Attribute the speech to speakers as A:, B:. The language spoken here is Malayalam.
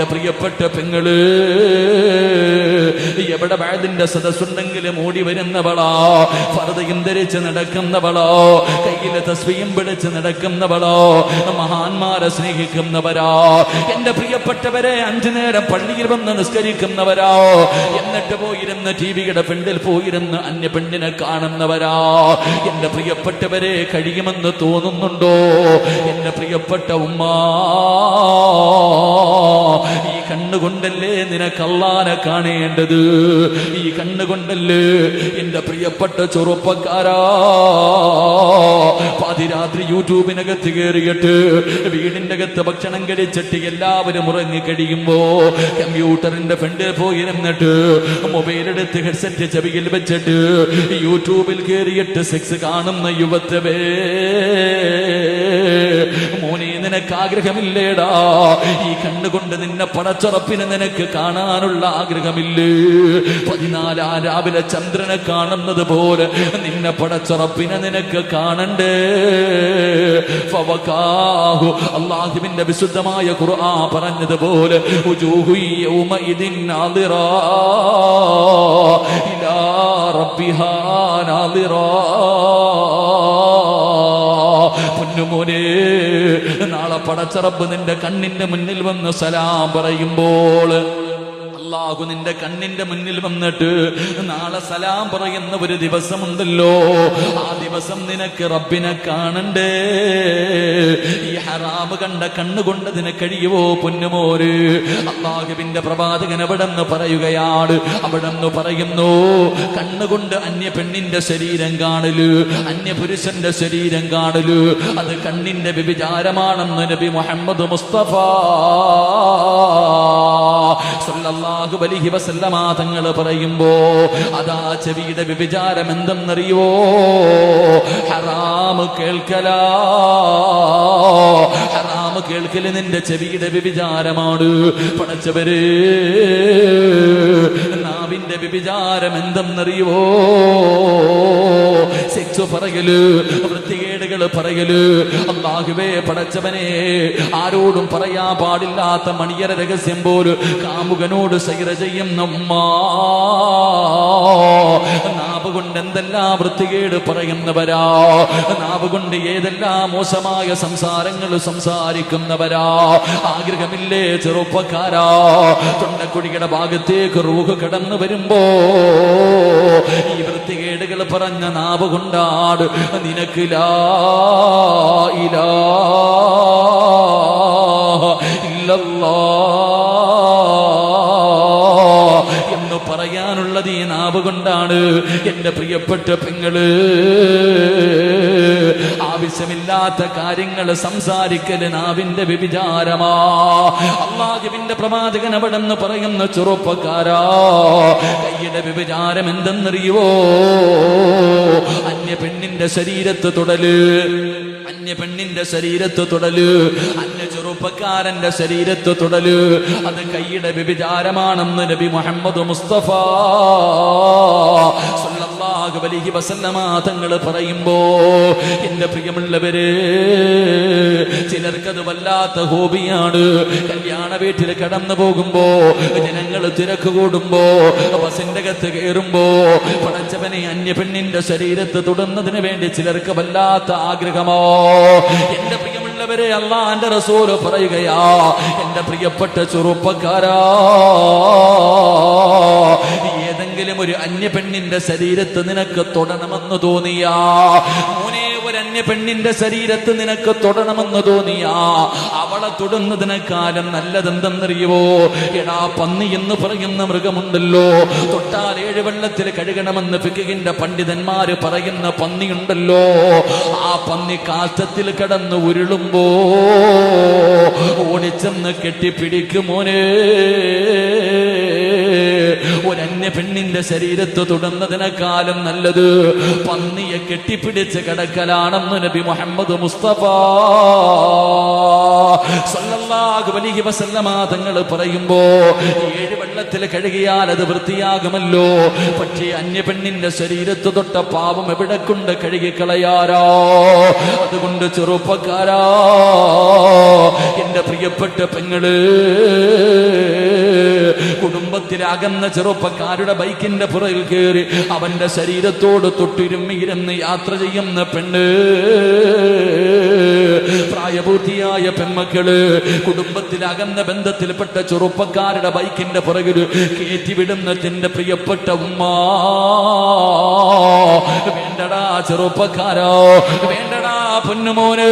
A: എന്റെ പ്രിയപ്പെട്ട പെങ്ങൾ. എവിടെ വയതിന്റെ സദസ്സുണ്ടെങ്കിലും ഓടി വരുന്നവളോ. ഫർദയും ധരിച്ച് നടക്കുന്നവളോ കയ്യിലെ തസ്വിയും പിടിച്ച് നടക്കുന്നവളോ മഹാന്മാരെ സ്നേഹിക്കുന്നവരോ. എന്റെ പ്രിയപ്പെട്ടവരെ അഞ്ചു നേരം പള്ളിയിൽ വന്ന് നിസ്കരിക്കുന്നവരോ. എന്നിട്ട് പോയിരുന്ന ടി വിയുടെ പെണ്ണിൽ പോയിരുന്ന് അന്യ പെണ്ണിനെ കാണുന്നവരോ. എന്റെ പ്രിയപ്പെട്ടവരെ കഴിയുമെന്ന് തോന്നുന്നുണ്ടോ? എന്റെ പ്രിയപ്പെട്ട ഉമ്മ കണ്ണുകൊണ്ടല്ലേ നിനക്ക് അള്ളാനെ കാണേണ്ടത്? ഈ കണ്ണുകൊണ്ടല്ലേ എന്റെ പ്രിയപ്പെട്ട ചെറുപ്പക്കാരാ. പാതിരാത്രി യൂട്യൂബിനകത്ത് കയറിയിട്ട് വീടിന്റെ അകത്ത് ഭക്ഷണം കഴിച്ചിട്ട് എല്ലാവരും ഉറങ്ങി കഴിയുമ്പോ കമ്പ്യൂട്ടറിന്റെ ഫ്രണ്ടിൽ പോയിരുന്നിട്ട് മൊബൈൽ എടുത്ത് ഹെഡ്സെറ്റ് ചെവിയിൽ വെച്ചിട്ട് യൂട്യൂബിൽ കയറിയിട്ട് സെക്സ് കാണുന്ന യുവത്വേ മോനെ നിനക്ക് ആഗ്രഹമില്ലേടാ? ഈ കണ്ണുകൊണ്ട് നിന്നെ പടച്ചുറപ്പിന് നിനക്ക് കാണാനുള്ള ആഗ്രഹമില്ലേ? പതിനാലാം രാവിലെ ചന്ദ്രനെ കാണുന്നത് പോലെ നിന്നെ പടച്ചുറപ്പിനെ നിനക്ക് കാണണ്ടേ? അള്ളാഹുവിന്റെ വിശുദ്ധമായ ഖുർആ പറഞ്ഞതുപോലെ ഇലാ റബ്ബിഹാ നാദിറാ. പൊന്നുമോനെ നാളെ പടച്ചറബ് നിന്റെ കണ്ണിന്റെ മുന്നിൽ വന്ന് സലാം പറയുമ്പോൾ അള്ളാഹു നിന്റെ കണ്ണിന്റെ മുന്നിൽ വന്നിട്ട് നാളെ സലാം പറയുന്ന ഒരു ദിവസമുണ്ടല്ലോ. ആ ദിവസം നിനക്ക് റബ്ബിനെ കാണണ്ടേ? ഈ ഹറാമ് കണ്ട കണ്ണുകൊണ്ട് നിന കഴിയുവോ പൊന്നുമോര്? അള്ളാഹുവിന്റെ പ്രവാചകൻ അവിടെ നിന്ന് പറയുകയാണ്. അവിടെ നിന്ന് പറയുന്നു കണ്ണുകൊണ്ട് അന്യ പെണ്ണിന്റെ ശരീരം കാണലു അന്യ പുരുഷന്റെ ശരീരം കാണലു. അത് കണ്ണിന്റെ വ്യഭിചാരമാണെന്ന് നബി മുഹമ്മദ് മുസ്തഫ സല്ലല്ലാഹു അലൈഹി വസല്ലമ തങ്ങൾ പറയുമ്പോ അതാ ചെവിയുടെ വ്യഭിചാരം എന്തെന്നറിയോ ഹറാം കേൾക്കലാ. ഹറാം കേൾക്കൽ നിന്റെ ചെവിയുടെ വ്യഭിചാരമാണ്. പടച്ചവര് നാവിന്റെ വ്യഭിചാരം എന്തെന്നറിയോ സെക്സ് പറയൽ വൃത്തികേടുകൾ പറയൽ അള്ളാഹുവേ പടച്ചവനെ ആരോടും പറയാ പാടില്ലാത്ത മണിയര രഹസ്യം പോലും കാമുകനോട് സൈറ ചെയ്യും ഉമ്മ നാവ് കൊണ്ട് എന്തെല്ലാം വൃത്തികേട് പറയുന്നവരാ? നാവുകൊണ്ട് ഏതെല്ലാം മോശമായ സംസാരങ്ങൾ സംസാരിക്കുന്നവരാ? ആഗ്രഹമില്ലേ ചെറുപ്പക്കാരാ? തൊണ്ടക്കുടിയുടെ ഭാഗത്തേക്ക് റൂഹ് കടന്നു വരുമ്പോ ഈ വൃത്തികേടുകൾ പറഞ്ഞ നാവ് കൊണ്ടാട് നിനക്ക് ലാ ഇലാ ഇല്ലല്ലാ. പറയാനുള്ളത് ഈ നാവ് കൊണ്ടാണ്. എന്റെ പ്രിയപ്പെട്ട പെങ്ങൾ ആവശ്യമില്ലാത്ത കാര്യങ്ങൾ സംസാരിക്കൽ നാവിന്റെ വ്യഭിചാരമാ. അള്ളാഹുവിന്റെ പ്രവാചകൻ അവിടെ നിന്ന് പറയുന്ന ചെറുപ്പക്കാരാ കയ്യുടെ വ്യഭിചാരം എന്തെന്നറിയുവോ? അന്യ പെണ്ണിന്റെ ശരീരത്ത് തുടൽ അന്യ പെണ്ണിന്റെ ശരീരത്ത് തുടൽ അന്യ ചെറുപ്പക്കാരന്റെ ശരീരത്ത് തുടൽ. അത് കൈയുടെ വ്യഭിചാരമാണെന്ന് നബി മുഹമ്മദ് മുസ്തഫ അലൈഹി വസല്ലമ തങ്ങൾ പറയുമ്പോ എന്റെ പ്രിയമുള്ളവര് ചിലർക്കത് വല്ലാത്ത ഹോബിയാണ്. കല്യാണ വീട്ടിൽ കടന്നു പോകുമ്പോ ജനങ്ങൾ തിരക്ക് കൂടുമ്പോ ബസിന്റെ അകത്ത് കയറുമ്പോ പടച്ചവനെ അന്യപെണ്ണിന്റെ ശരീരത്ത് തൊടുന്നതിന് വേണ്ടി ചിലർക്ക് വല്ലാത്ത ആഗ്രഹമോ? എന്റെ പ്രിയമുള്ളവരെ അള്ളാന്റെ റസൂൽ പറയുകയാ എന്റെ പ്രിയപ്പെട്ട ചെറുപ്പക്കാരാ ഏതെങ്കിലും ഒരു അന്യ പെണ്ണിന്റെ ശരീരത്ത് നിനക്ക് തൊടണമെന്ന് തോന്നിയാ അന്യ പെണ്ണിന്റെ ശരീരത്ത് നിനക്ക് തൊടണമെന്ന് തോന്നിയാ? അവളെ തൊടുന്നതിനേക്കാളും നല്ലതെന്തെന്നറിയുവോ? എടാ പന്നി എന്ന് പറയുന്ന മൃഗമുണ്ടല്ലോ. തൊട്ടാൽ ഏഴ് വെള്ളത്തിൽ കഴുകണമെന്ന് ഫിക്കിന്റെ പണ്ഡിതന്മാര് പറയുന്ന പന്നിയുണ്ടല്ലോ. ആ പന്നി കാറ്റത്തിൽ കടന്ന് ഉരുളുമ്പോ ഓടിച്ചെന്ന് കെട്ടിപ്പിടിക്കുമോനേ ഒരന്യ പെണ്ണിന്റെ ശരീരത്ത് തൊടുന്നതിനേക്കാളും നല്ലത് പന്നിയെ കെട്ടിപ്പിടിച്ച് കിടക്കലാണെന്ന് നബി മുഹമ്മദ് മുസ്തഫ. തങ്ങൾ പറയുമ്പോ ഏഴ് വെള്ളത്തിൽ കഴുകിയാൽ അത് വൃത്തിയാകുമല്ലോ. പക്ഷേ അന്യ പെണ്ണിന്റെ ശരീരത്ത് തൊട്ട പാപം എവിടെ കൊണ്ട് കഴുകിക്കളയാരോ? അതുകൊണ്ട് ചെറുപ്പക്കാരാ. എന്റെ പ്രിയപ്പെട്ട പെങ്ങൾ കുടുംബത്തിലെ അകന്ന ചെറുപ്പക്കാരുടെ ബൈക്കിന്റെ പുറകിൽ കയറി അവന്റെ ശരീരത്തോട് തൊട്ടിരുമ്മിയിരുന്ന് യാത്ര ചെയ്യുന്ന പെണ്ണ്. പ്രായപൂർത്തിയായ പെൺമക്കൾ കുടുംബത്തിൽ അകന്ന ബന്ധത്തിൽപ്പെട്ട ചെറുപ്പക്കാരുടെ ബൈക്കിന്റെ പുറകിൽ കയറ്റിവിടുന്ന തന്റെ പ്രിയപ്പെട്ട ഉമ്മ. വേണ്ടടാ ചെറുപ്പക്കാരോ വേണ്ടടാ പൊന്നുമോന്.